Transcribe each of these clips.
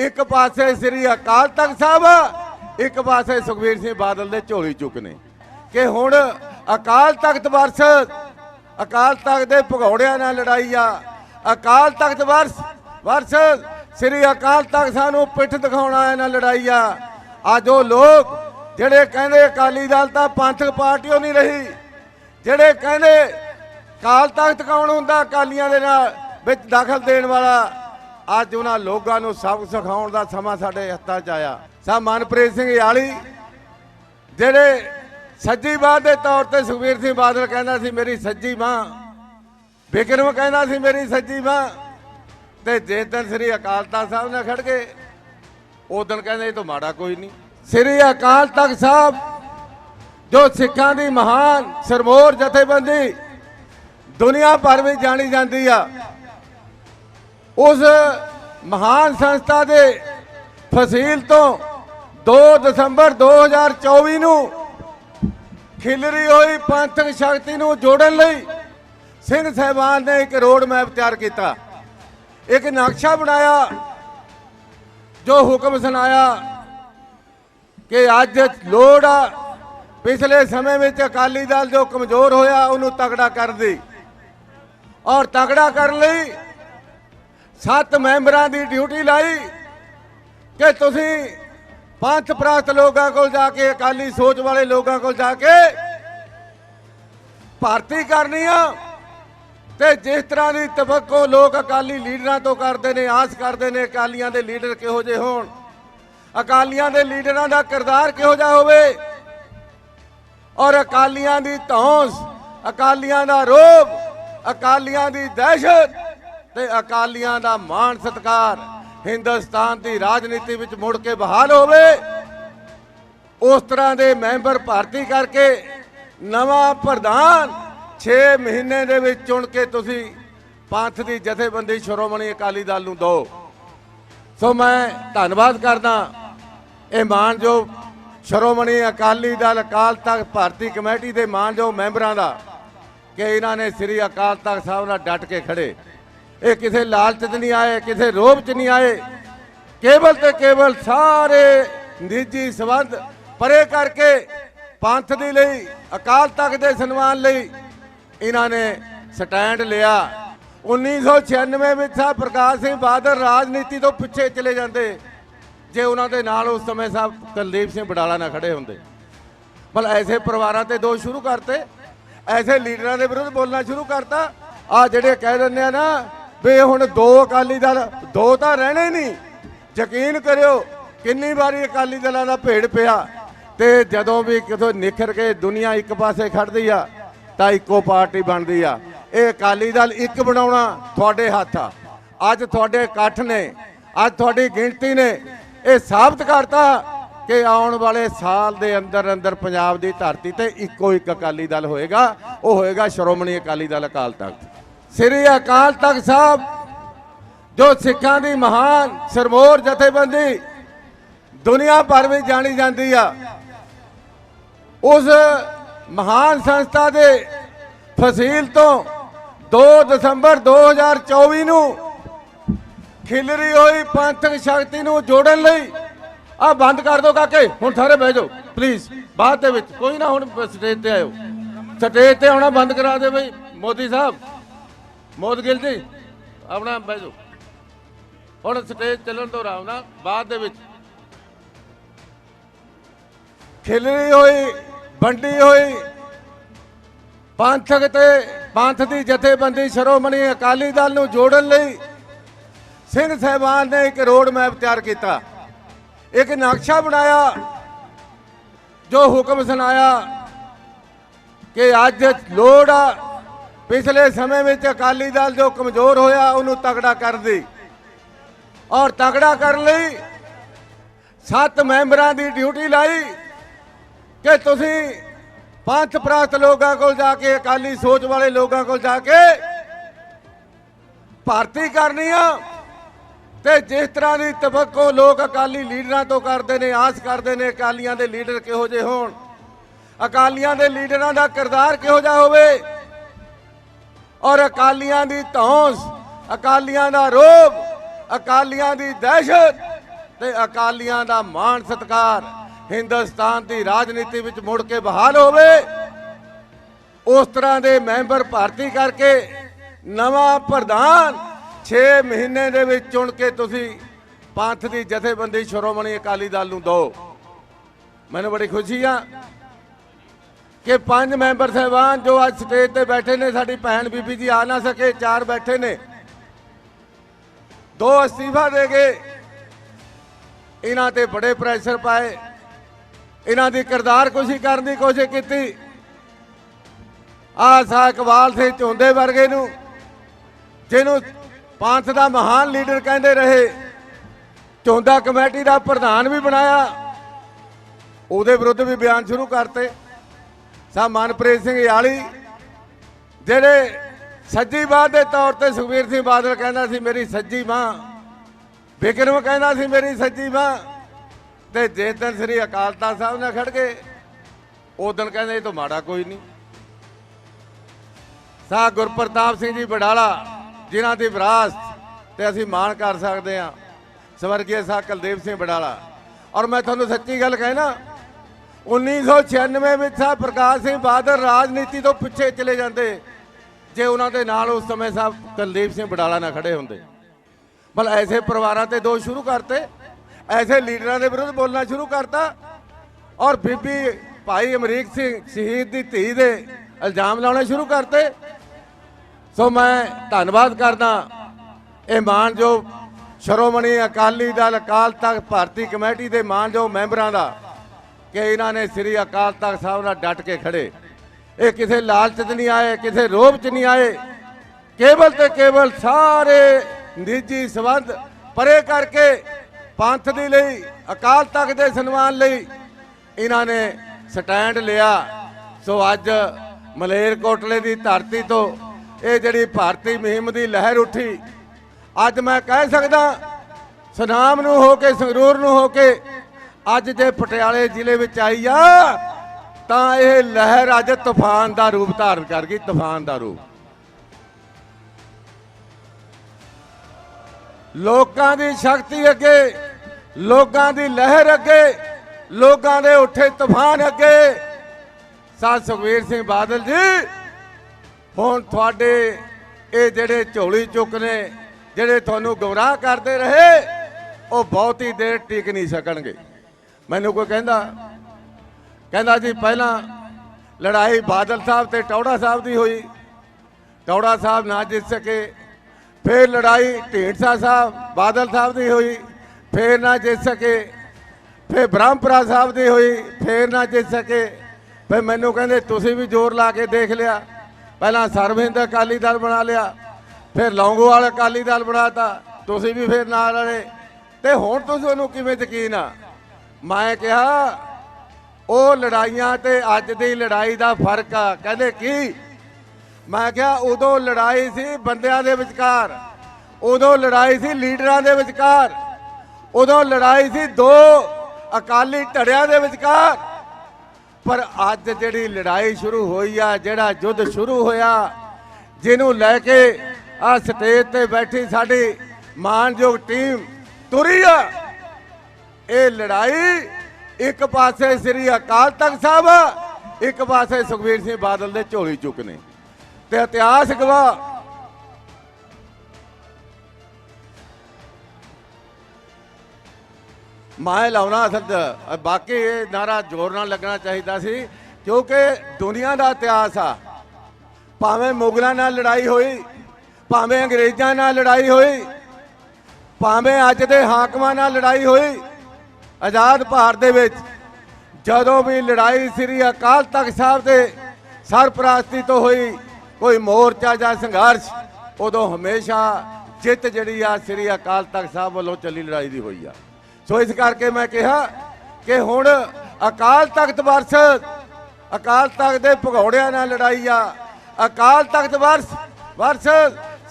ਇੱਕ ਪਾਸੇ ਸ੍ਰੀ ਅਕਾਲ ਤਖਤ ਸਾਹਿਬ, ਇੱਕ ਪਾਸੇ ਸੁਖਬੀਰ ਸਿੰਘ ਬਾਦਲ ਦੇ ਝੋਲੀ ਚੁੱਕ ਨੇ ਕਿ ਹੁਣ ਅਕਾਲ ਤਖਤ ਵਰਸ, ਅਕਾਲ ਤਖਤ ਦੇ ਭਗੌੜਿਆਂ ਨਾਲ ਲੜਾਈ ਆ। ਅਕਾਲ ਤਖਤ ਵਰਸ ਵਰਸ ਸ੍ਰੀ ਅਕਾਲ ਤਖਤ ਸਾਨੂੰ ਪਿੱਠ ਦਿਖਾਉਣਾ ਇਹਨਾਂ ਲੜਾਈ ਆ। ਅੱਜ ਉਹ ਲੋਕ ਜਿਹੜੇ ਕਹਿੰਦੇ ਅਕਾਲੀ ਦਲ ਤਾਂ ਪੰਥਕ ਪਾਰਟੀ ਓ ਨਹੀਂ ਰਹੀ, ਜਿਹੜੇ ਕਹਿੰਦੇ ਕਾਲ ਤਖਤ ਕੌਣ ਹੁੰਦਾ ਅਕਾਲੀਆਂ ਦੇ ਨਾਲ ਵਿੱਚ ਦਖਲ ਦੇਣ ਵਾਲਾ ਅੱਜ ਉਹਨਾਂ ਲੋਕਾਂ ਨੂੰ ਸਬਕ ਸਿਖਾਉਣ ਦਾ ਸਮਾਂ ਸਾਡੇ ਹੱਥਾਂ 'ਚ ਆਇਆ। ਸਾ ਮਨਪ੍ਰੀਤ ਸਿੰਘ ਯਾਲੀ, ਜਿਹੜੇ ਸੱਜੀ ਬਾਹ ਦੇ ਤੌਰ ਤੇ ਸੁਖਬੀਰ ਸਿੰਘ ਬਾਦਲ ਕਹਿੰਦਾ ਸੀ, ਮੇਰੀ ਸੱਜੀ ਬਾਹ ਬਿਕਰਮ ਕਹਿੰਦਾ ਸੀ, ਮੇਰੀ ਸੱਜੀ ਬਾਹ ਤੇ ਜਿਸ ਦਿਨ ਸ੍ਰੀ ਅਕਾਲ ਤਖਤ ਸਾਹਿਬ ਨੇ ਖੜ ਗਏ ਉਸ ਦਿਨ ਕਹਿੰਦੇ, ਇਹ ਤੋਂ ਮਾੜਾ ਕੋਈ ਨਹੀਂ। ਸ੍ਰੀ ਅਕਾਲ ਤਖਤ ਸਾਹਿਬ, ਜੋ ਸਿੱਖਾਂ ਦੀ ਮਹਾਨ ਸਰਮੋਰ ਜਥੇਬੰਦੀ ਦੁਨੀਆ ਭਰ ਵਿੱਚ ਜਾਣੀ ਜਾਂਦੀ ਆ ਉਸ ਮਹਾਨ ਸੰਸਥਾ ਦੇ ਫਸੀਲ ਤੋਂ 2 ਦਸੰਬਰ 2024 ਨੂੰ ਖਿਲਰੀ ਹੋਈ ਪੰਥਕ ਸ਼ਕਤੀ ਨੂੰ ਜੋੜਨ ਲਈ ਸਿੰਘ ਸਹਿਬਾਨ ਨੇ ਇੱਕ ਰੋਡ ਮੈਪ ਤਿਆਰ ਕੀਤਾ। ਇੱਕ ਨਕਸ਼ਾ ਬਣਾਇਆ, ਜੋ ਹੁਕਮ ਸੁਣਾਇਆ ਕਿ ਅੱਜ ਲੋੜ ਆ, ਪਿਛਲੇ ਸਮੇਂ ਵਿੱਚ ਅਕਾਲੀ ਦਲ ਜੋ ਕਮਜ਼ੋਰ ਹੋਇਆ, ਉਹਨੂੰ ਤਕੜਾ ਕਰਨ ਦੀ। ਔਰ ਤਗੜਾ ਕਰਨ ਲਈ ਸੱਤ ਮੈਂਬਰਾਂ ਦੀ ਡਿਊਟੀ ਲਾਈ ਕਿ ਤੁਸੀਂ ਪੰਥ ਪ੍ਰਾਸਤ ਲੋਕਾਂ ਕੋਲ ਜਾ ਕੇ, ਅਕਾਲੀ ਸੋਚ ਵਾਲੇ ਲੋਕਾਂ ਕੋਲ ਜਾ ਕੇ ਭਰਤੀ ਕਰਨੀ ਆ। ਤੇ ਜਿਸ ਤਰ੍ਹਾਂ ਦੀ ਤਵੱਕੋ ਲੋਕ ਅਕਾਲੀ ਲੀਡਰਾਂ ਤੋਂ ਕਰਦੇ ਨੇ, ਆਸ ਕਰਦੇ ਨੇ, ਅਕਾਲੀਆਂ ਦੇ ਲੀਡਰ ਕਿਹੋ ਜਿਹੇ ਹੋਣ, ਅਕਾਲੀਆਂ ਦੇ ਲੀਡਰਾਂ ਦਾ ਕਿਰਦਾਰ ਕਿਹੋ ਜਿਹਾ ਹੋਵੇ, ਔਰ ਅਕਾਲੀਆਂ ਦੀ ਧੌਂਸ, ਅਕਾਲੀਆਂ ਦਾ ਰੋਬ ਅਕਾਲੀਆਂ ਦੀ ਦਹਿਸ਼ਤ ਤੇ ਅਕਾਲੀਆਂ ਦਾ ਮਾਣ ਸਤਕਾਰ ਹਿੰਦੁਸਤਾਨ ਦੀ ਰਾਜਨੀਤੀ ਵਿੱਚ ਮੁੜ ਕੇ ਬਹਾਲ ਹੋਵੇ, ਉਸ ਤਰ੍ਹਾਂ ਦੇ ਮੈਂਬਰ ਭਰਤੀ ਕਰਕੇ ਨਵਾਂ ਪ੍ਰਧਾਨ 6 ਮਹੀਨੇ ਦੇ ਵਿੱਚ ਚੁਣ ਕੇ ਤੁਸੀਂ ਪੰਥ ਦੀ ਜਥੇਬੰਦੀ ਸ਼੍ਰੋਮਣੀ ਅਕਾਲੀ ਦਲ ਨੂੰ ਦਿਓ। ਸੋ ਮੈਂ ਧੰਨਵਾਦ ਕਰਦਾ, ਇਹ ਮਾਨਯੋਗ ਸ਼੍ਰੋਮਣੀ ਅਕਾਲੀ ਦਲ ਅਕਾਲ ਤਖਤ ਭਾਰਤੀ ਕਮੇਟੀ ਦੇ ਮਾਨਯੋਗ ਮੈਂਬਰਾਂ ਦਾ ਕਿ ਇਹਨਾਂ ਨੇ ਸ੍ਰੀ ਅਕਾਲ ਤਖਤ ਸਾਹਿਬ ਨਾਲ ਡਟ ਕੇ ਖੜੇ। ਇਹ ਕਿਸੇ ਲਾਲਚ 'ਚ ਨਹੀਂ ਆਏ, ਕਿਸੇ ਰੋਬ 'ਚ ਨਹੀਂ ਆਏ। ਕੇਵਲ ਤੇ ਕੇਵਲ ਸਾਰੇ ਨਿੱਜੀ ਸੰਬੰਧ ਪਰੇ ਕਰਕੇ ਪੰਥ ਦੇ ਲਈ, ਅਕਾਲ ਤਖਤ ਦੇ ਸਨਮਾਨ ਲਈ ਇਹਨਾਂ ਨੇ ਸਟੈਂਡ ਲਿਆ। 1996 ਵਿੱਚ ਸਾਹਿਬ ਪ੍ਰਕਾਸ਼ ਸਿੰਘ ਬਾਦਲ ਰਾਜਨੀਤੀ ਤੋਂ ਪਿੱਛੇ ਚਲੇ ਜਾਂਦੇ। ਜੇ ਉਹਨਾਂ ਦੇ ਨਾਲ ਉਸ ਸਮੇਂ ਸਾਹਿਬ ਕੁਲਦੀਪ ਸਿੰਘ ਬਡਾਲਾ ਨਾ ਖੜੇ ਹੁੰਦੇ। ਬਲ ਐਸੇ ਪਰਿਵਾਰਾਂ ਤੇ ਦੋਸ਼ ਸ਼ੁਰੂ ਕਰਤੇ, ਐਸੇ ਲੀਡਰਾਂ ਦੇ ਵਿਰੁੱਧ ਬੋਲਣਾ ਸ਼ੁਰੂ ਕਰਤਾ। ਆ ਜਿਹੜੇ ਕਹਿ ਦਿੰਦੇ ਆ ਨਾ ਵੀ ਹੁਣ ਦੋ ਅਕਾਲੀ ਦਲ, ਦੋ ਤਾਂ ਰਹਿਣੇ ਨਹੀਂ ਯਕੀਨ ਕਰਿਓ, ਕਿੰਨੀ ਵਾਰੀ ਅਕਾਲੀ ਦਲਾਂ ਦਾ ਭੇੜ ਪਿਆ ਤੇ ਜਦੋਂ ਵੀ ਕਿਥੋਂ ਨਿਖਰ ਕੇ ਦੁਨੀਆ ਇੱਕ ਪਾਸੇ ਖੜਦੀ ਆ, ਤਾਂ ਇੱਕੋ ਪਾਰਟੀ ਬਣਦੀ ਆ। ਇਹ ਅਕਾਲੀ ਦਲ ਇੱਕ ਬਣਾਉਣਾ ਤੁਹਾਡੇ ਹੱਥ ਆ। ਅੱਜ ਤੁਹਾਡੇ ਇਕੱਠ ਨੇ, ਅੱਜ ਤੁਹਾਡੀ ਗਿਣਤੀ ਨੇ, ਇਹ ਸਾਬਤ ਕਰਤਾ ਕਿ ਆਉਣ ਵਾਲੇ ਸਾਲ ਦੇ ਅੰਦਰ ਅੰਦਰ ਪੰਜਾਬ ਦੀ ਧਰਤੀ ਤੇ ਇੱਕੋ ਇੱਕ ਅਕਾਲੀ ਦਲ ਹੋਏਗਾ। ਉਹ ਹੋਏਗਾ ਸ਼੍ਰੋਮਣੀ ਅਕਾਲੀ ਦਲ ਅਕਾਲ ਤਖਤ। ਸ੍ਰੀ ਅਕਾਲ ਤਖਤ ਸਾਹਿਬ, ਜੋ ਸਿੱਖਾਂ ਦੀ ਮਹਾਨ ਸਰਮੋਰ ਜਥੇਬੰਦੀ ਦੁਨੀਆ ਭਰ ਵਿੱਚ ਜਾਣੀ ਜਾਂਦੀ ਆ, ਉਸ ਮਹਾਨ ਸੰਸਥਾ ਦੇ ਫਸੀਲ ਤੋਂ 2 ਦਸੰਬਰ 2024 ਨੂੰ ਖਿਲਰੀ ਹੋਈ ਪੰਥਕ ਸ਼ਕਤੀ ਨੂੰ ਜੋੜਨ ਲਈ, ਆ ਬੰਦ ਕਰ ਦਿਓ ਕਾਕੇ, ਹੁਣ ਸਾਰੇ ਬਹਿ ਜਾਓ ਪਲੀਜ਼ ਬਾਅਦ ਦੇ ਵਿੱਚ, ਕੋਈ ਨਾ ਹੁਣ ਸਟੇਜ ਤੇ ਆਇਓ। ਸਟੇਜ ਤੇ ਆਉਣਾ ਬੰਦ ਕਰਾ ਦੇ ਬਈ, ਮੋਦੀ ਸਾਹਿਬ। ਮੋਦਗਿਲ ਜੀ ਆਪਣਾ ਬਹਿ ਹੁਣ ਸਟੇਜ ਚੱਲਣ ਤੋਂ ਆਰਾਮ ਨਾਲ, ਬਾਅਦ ਦੇ ਵਿੱਚ। ਖਿਲਰੀ ਹੋਈ, ਵੰਡੀ ਹੋਈ। ਪੰਥਕ ਤੇ ਪੰਥ ਦੀ ਜਥੇਬੰਦੀ ਸ਼੍ਰੋਮਣੀ ਅਕਾਲੀ ਦਲ ਨੂੰ ਜੋੜਨ ਲਈ ਸਿੰਘ ਸਹਿਬਾਨ ਨੇ ਇੱਕ ਰੋਡ ਮੈਪ ਤਿਆਰ ਕੀਤਾ। ਇੱਕ ਨਕਸ਼ਾ ਬਣਾਇਆ, ਜੋ ਹੁਕਮ ਸੁਣਾਇਆ ਕਿ ਅੱਜ ਲੋੜ ਆ ਪਿਛਲੇ ਸਮੇਂ ਵਿੱਚ ਅਕਾਲੀ ਦਲ ਜੋ ਕਮਜ਼ੋਰ ਹੋਇਆ, ਉਹਨੂੰ ਤਗੜਾ ਕਰਨ ਦੀ। ਔਰ ਤਗੜਾ ਕਰਨ ਲਈ ਸੱਤ ਮੈਂਬਰਾਂ ਦੀ ਡਿਊਟੀ ਲਾਈ ਕਿ ਤੁਸੀਂ ਪੰਥ ਪ੍ਰਾਸਤ ਲੋਕਾਂ ਕੋਲ ਜਾ ਕੇ, ਅਕਾਲੀ ਸੋਚ ਵਾਲੇ ਲੋਕਾਂ ਕੋਲ ਜਾ ਕੇ ਭਰਤੀ ਕਰਨੀ ਆ। ਤੇ ਜਿਸ ਤਰ੍ਹਾਂ ਦੀ ਤਵੱਕੋ ਲੋਕ ਅਕਾਲੀ ਲੀਡਰਾਂ ਤੋਂ ਕਰਦੇ ਨੇ, ਆਸ ਕਰਦੇ ਨੇ, ਅਕਾਲੀਆਂ ਦੇ ਲੀਡਰ ਕਿਹੋ ਜਿਹੇ ਹੋਣ? ਅਕਾਲੀਆਂ ਦੇ ਲੀਡਰਾਂ ਦਾ ਕਿਰਦਾਰ ਕਿਹੋ ਜਿਹਾ ਹੋਵੇ? ਔਰ ਅਕਾਲੀਆਂ ਦੀ ਧੌਂਸ, ਅਕਾਲੀਆਂ ਦਾ ਰੋਬ, ਅਕਾਲੀਆਂ ਦੀ ਦਹਿਸ਼ਤ ਤੇ ਅਕਾਲੀਆਂ ਦਾ ਮਾਣ ਸਤਕਾਰ ਹਿੰਦੁਸਤਾਨ ਦੀ ਰਾਜਨੀਤੀ ਵਿੱਚ ਮੁੜ ਕੇ ਬਹਾਲ ਹੋਵੇ। ਉਸ ਤਰ੍ਹਾਂ ਦੇ ਮੈਂਬਰ ਭਰਤੀ ਕਰਕੇ ਨਵਾਂ ਪ੍ਰਧਾਨ 6 ਮਹੀਨੇ ਦੇ ਵਿੱਚ ਚੁਣ ਕੇ ਤੁਸੀਂ ਪੰਥ ਦੀ ਜਥੇਬੰਦੀ ਸ਼੍ਰੋਮਣੀ ਅਕਾਲੀ ਦਲ ਨੂੰ ਦਿਓ। ਮੈਨੂੰ ਬੜੀ ਖੁਸ਼ੀ ਆ ਕਿ ਪੰਜ ਮੈਂਬਰ ਸਹਿਬਾਨ ਜੋ ਅੱਜ ਸਟੇਜ ਤੇ ਬੈਠੇ ਨੇ, ਸਾਡੀ ਭੈਣ ਬੀਬੀ ਜੀ ਆ ਨਾ ਸਕੇ, ਚਾਰ ਬੈਠੇ ਨੇ। ਦੋ ਅਸਤੀਫਾ ਦੇ ਗਏ ਇਹਨਾਂ ਤੇ ਬੜੇ ਪ੍ਰੈਸ਼ਰ ਪਾਏ। ਇਹਨਾਂ ਦੀ ਕਿਰਦਾਰ ਕੁਸ਼ੀ ਕਰਨ ਦੀ ਕੋਸ਼ਿਸ਼ ਕੀਤੀ। ਆ ਸਾ ਇਕਬਾਲ ਸਿੰਘ ਝੋਂਦੇ ਵਰਗੇ ਨੂੰ, ਜਿਹਨੂੰ ਪੰਥ ਦਾ ਮਹਾਨ ਲੀਡਰ ਕਹਿੰਦੇ ਰਹੇ, ਝੋਂਦਾ ਕਮੇਟੀ ਦਾ ਪ੍ਰਧਾਨ ਵੀ ਬਣਾਇਆ। ਉਹਦੇ ਵਿਰੁੱਧ ਵੀ ਬਿਆਨ ਸ਼ੁਰੂ ਕਰਤੇ। ਸਾ ਮਨਪ੍ਰੀਤ ਸਿੰਘ ਯਾਲੀ, ਜਿਹੜੇ ਸੱਜੀ ਬਾਹ ਦੇ ਤੌਰ ਤੇ ਸੁਖਬੀਰ ਸਿੰਘ ਬਾਦਲ ਕਹਿੰਦਾ ਸੀ ਮੇਰੀ ਸੱਜੀ ਬਾਹ ਬਿਕਰਮ ਕਹਿੰਦਾ ਸੀ ਮੇਰੀ ਸੱਜੀ ਬਾਹ ਤੇ ਜਿਸ ਦਿਨ ਸ੍ਰੀ ਅਕਾਲ ਤਖਤ ਸਾਹਿਬ ਨਾਲ ਖੜ ਗਏ ਉਹ ਦਿਨ ਕਹਿੰਦੇ ਇਹ ਤੋਂ ਮਾੜਾ ਕੋਈ ਨਹੀਂ। ਸਾ ਗੁਰਪ੍ਰਤਾਪ ਸਿੰਘ ਜੀ ਬਡਾਲਾ ਜਿਨ੍ਹਾਂ ਦੀ ਵਿਰਾਸਤ ਤੇ ਅਸੀਂ ਮਾਣ ਕਰ ਸਕਦੇ ਹਾਂ ਸਵਰਗੀ ਸਾ ਕੁਲਦੀਪ ਸਿੰਘ ਬਡਾਲਾ ਔਰ ਮੈਂ ਤੁਹਾਨੂੰ ਸੱਚੀ ਗੱਲ ਕਹਿਣਾ 1996 ਵਿੱਚ ਸਾਹਿਬ ਪ੍ਰਕਾਸ਼ ਸਿੰਘ ਬਾਦਲ ਰਾਜਨੀਤੀ ਤੋਂ ਪਿੱਛੇ ਚਲੇ ਜਾਂਦੇ। ਜੇ ਉਹਨਾਂ ਦੇ ਨਾਲ ਉਸ ਸਮੇਂ ਸਾਹਿਬ ਕੁਲਦੀਪ ਸਿੰਘ ਬਡਾਲਾ ਨਾ ਖੜੇ ਹੁੰਦੇ। ਬਲ ਐਸੇ ਪਰਿਵਾਰਾਂ ਤੇ ਦੋਸ਼ ਸ਼ੁਰੂ ਕਰਤੇ, ਐਸੇ ਲੀਡਰਾਂ ਦੇ ਵਿਰੁੱਧ ਬੋਲਣਾ ਸ਼ੁਰੂ ਕਰਤਾ। ਔਰ ਬੀਬੀ ਭਾਈ ਅਮਰੀਕ ਸਿੰਘ ਸ਼ਹੀਦ ਦੀ ਧੀ ਦੇ ਇਲਜ਼ਾਮ ਲਾਉਣੇ ਸ਼ੁਰੂ ਕਰਤੇ। ਸੋ ਮੈਂ ਧੰਨਵਾਦ ਕਰਦਾ ਇਹ ਮਾਨਯੋਗ ਸ਼੍ਰੋਮਣੀ ਅਕਾਲੀ ਦਲ ਅਕਾਲ ਤਖਤ ਭਾਰਤੀ ਕਮੇਟੀ ਦੇ ਮਾਨਯੋਗ ਮੈਂਬਰਾਂ ਦਾ। ਕਿ ਇਹਨਾਂ ਨੇ ਸ੍ਰੀ ਅਕਾਲ ਤਖਤ ਸਾਹਿਬ ਨਾਲ ਡਟ ਕੇ ਖੜੇ। ਇਹ ਕਿਸੇ ਲਾਲਚ 'ਚ ਨਹੀਂ ਆਏ, ਕਿਸੇ ਰੋਬ 'ਚ ਨਹੀਂ ਆਏ। ਕੇਵਲ ਤੇ ਕੇਵਲ ਸਾਰੇ ਨਿੱਜੀ ਸਬੰਧ ਪਰੇ ਕਰਕੇ ਪੰਥ ਦੇ ਲਈ, ਅਕਾਲ ਤਖਤ ਦੇ ਸਨਮਾਨ ਲਈ ਇਹਨਾਂ ਨੇ ਸਟੈਂਡ ਲਿਆ। ਸੋ ਅੱਜ ਮਲੇਰਕੋਟਲੇ ਦੀ ਧਰਤੀ ਤੋਂ ਇਹ ਜਿਹੜੀ ਭਾਰਤੀ ਮੁਹਿੰਮ ਦੀ ਲਹਿਰ ਉੱਠੀ, ਅੱਜ ਮੈਂ ਕਹਿ ਸਕਦਾ, ਸੁਨਾਮ ਨੂੰ ਹੋ ਕੇ, ਸੰਗਰੂਰ ਨੂੰ ਹੋ ਕੇ ਅੱਜ ਜੇ ਪਟਿਆਲੇ ਜ਼ਿਲ੍ਹੇ ਵਿੱਚ ਆਈ ਆ, ਤਾਂ ਇਹ ਲਹਿਰ ਅੱਜ ਤੂਫਾਨ ਦਾ ਰੂਪ ਧਾਰਨ ਕਰ ਗਈ ਤੂਫਾਨ ਦਾ ਰੂਪ। ਲੋਕਾਂ ਦੀ ਸ਼ਕਤੀ ਅੱਗੇ, ਲੋਕਾਂ ਦੀ ਲਹਿਰ ਅੱਗੇ, ਲੋਕਾਂ ਦੇ ਉੱਠੇ ਤੂਫਾਨ ਅੱਗੇ। ਸਾਧ ਸੁਖਵੀਰ ਸਿੰਘ ਬਾਦਲ ਜੀ, ਹੁਣ ਤੁਹਾਡੇ ਇਹ ਜਿਹੜੇ ਝੋਲੀ ਚੁੱਕ ਨੇ, ਜਿਹੜੇ ਤੁਹਾਨੂੰ ਗੁੰਮਰਾਹ ਕਰਦੇ ਰਹੇ, ਉਹ ਬਹੁਤੀ ਦੇਰ ਟਿਕ ਨਹੀਂ ਸਕਣਗੇ। ਮੈਨੂੰ ਕੋਈ ਕਹਿੰਦਾ? ਕਹਿੰਦਾ ਜੀ, ਪਹਿਲਾਂ ਲੜਾਈ ਬਾਦਲ ਸਾਹਿਬ ਤੇ ਟੌੜਾ ਸਾਹਿਬ ਦੀ ਹੋਈ। ਟੌੜਾ ਸਾਹਿਬ ਨਾ ਜਿੱਤ ਸਕੇ। ਫਿਰ ਲੜਾਈ ਢੀਂਡਸਾ ਸਾਹਿਬ, ਬਾਦਲ ਸਾਹਿਬ ਦੀ ਹੋਈ। ਫਿਰ ਨਾ ਜਿੱਤ ਸਕੇ। ਫਿਰ ਬ੍ਰਹਮਪੁਰਾ ਸਾਹਿਬ ਦੀ ਹੋਈ। ਫਿਰ ਨਾ ਜਿੱਤ ਸਕੇ। ਫਿਰ ਮੈਨੂੰ ਕਹਿੰਦੇ, ਤੁਸੀਂ ਵੀ ਜ਼ੋਰ ਲਾ ਕੇ ਦੇਖ ਲਿਆ। ਪਹਿਲਾਂ ਸਰਵਿੰਦ ਅਕਾਲੀ ਦਲ ਬਣਾ ਲਿਆ। ਫਿਰ ਲੌਂਗੋਵਾਲ ਅਕਾਲੀ ਦਲ ਬਣਾਤਾ। ਤੁਸੀਂ ਵੀ ਫਿਰ ਨਾਲ ਰਲੇ ਤੇ ਹੁਣ ਤੁਸੀਂ ਉਹਨੂੰ ਕਿਵੇਂ ਯਕੀਨ ਆ? ਮੈਂ ਕਿਹਾ, ਉਹ ਲੜਾਈਆਂ ਤੇ ਅੱਜ ਦੀ ਲੜਾਈ ਦਾ ਫ਼ਰਕ ਆ। ਕਹਿੰਦੇ, ਕੀ? ਮੈਂ ਕਿਹਾ, ਉਦੋਂ ਲੜਾਈ ਸੀ ਬੰਦਿਆਂ ਦੇ ਵਿਚਕਾਰ, ਉਦੋਂ ਲੜਾਈ ਸੀ ਲੀਡਰਾਂ ਦੇ ਵਿਚਕਾਰ, ਉਦੋਂ ਲੜਾਈ ਸੀ ਦੋ ਅਕਾਲੀ ਧੜਿਆਂ ਦੇ ਵਿਚਕਾਰ। ਪਰ ਅੱਜ ਜਿਹੜੀ ਲੜਾਈ ਸ਼ੁਰੂ ਹੋਈ ਆ, ਜਿਹੜਾ ਯੁੱਧ ਸ਼ੁਰੂ ਹੋਇਆ, ਜਿਹਨੂੰ ਲੈ ਕੇ ਆ ਸਟੇਜ ਤੇ ਬੈਠੀ ਸਾਡੀ ਮਾਨਯੋਗ ਟੀਮ ਤੁਰੀ ਆ। ਇਹ ਲੜਾਈ ਇੱਕ ਪਾਸੇ ਸ੍ਰੀ ਅਕਾਲ ਤਖਤ ਸਾਹਿਬ, ਇੱਕ ਪਾਸੇ ਸੁਖਬੀਰ ਸਿੰਘ ਬਾਦਲ ਦੇ ਝੋਲੀ ਚੁੱਕ ਨੇ ਤੇ ਇਤਿਹਾਸ ਗਵਾਹ ਮੈਂ ਲਾਉਣਾ ਅਸਲ ਬਾਕੀ ਇਹ ਨਾਰਾ ਜ਼ੋਰ ਨਾਲ ਲੱਗਣਾ ਚਾਹੀਦਾ ਸੀ, ਕਿਉਂਕਿ ਦੁਨੀਆ ਦਾ ਇਤਿਹਾਸ ਆ। ਭਾਵੇਂ ਮੁਗਲਾਂ ਨਾਲ ਲੜਾਈ ਹੋਈ, ਭਾਵੇਂ ਅੰਗਰੇਜ਼ਾਂ ਨਾਲ ਲੜਾਈ ਹੋਈ, ਭਾਵੇਂ ਅੱਜ ਦੇ ਹਾਕਮਾਂ ਨਾਲ ਲੜਾਈ ਹੋਈ ਆਜ਼ਾਦ ਭਾਰਤ ਦੇ ਵਿੱਚ ਜਦੋਂ ਵੀ ਲੜਾਈ ਸ੍ਰੀ ਅਕਾਲ ਤਖਤ ਸਾਹਿਬ ਦੇ ਸਰਪ੍ਰਸਤੀ ਤੋਂ ਹੋਈ, ਕੋਈ ਮੋਰਚਾ ਜਾਂ ਸੰਘਰਸ਼, ਉਦੋਂ ਹਮੇਸ਼ਾ ਜਿੱਤ ਜਿਹੜੀ ਆ ਸ੍ਰੀ ਅਕਾਲ ਤਖਤ ਸਾਹਿਬ ਵੱਲੋਂ ਚੱਲੀ ਲੜਾਈ ਦੀ ਹੋਈ ਆ। ਸੋ ਇਸ ਕਰਕੇ ਮੈਂ ਕਿਹਾ ਕਿ ਹੁਣ ਅਕਾਲ ਤਖਤ ਵਰਸ, ਅਕਾਲ ਤਖਤ ਦੇ ਭਗੌੜਿਆਂ ਨਾਲ ਲੜਾਈ ਆ। ਅਕਾਲ ਤਖਤ ਵਰਸ ਵਰਸ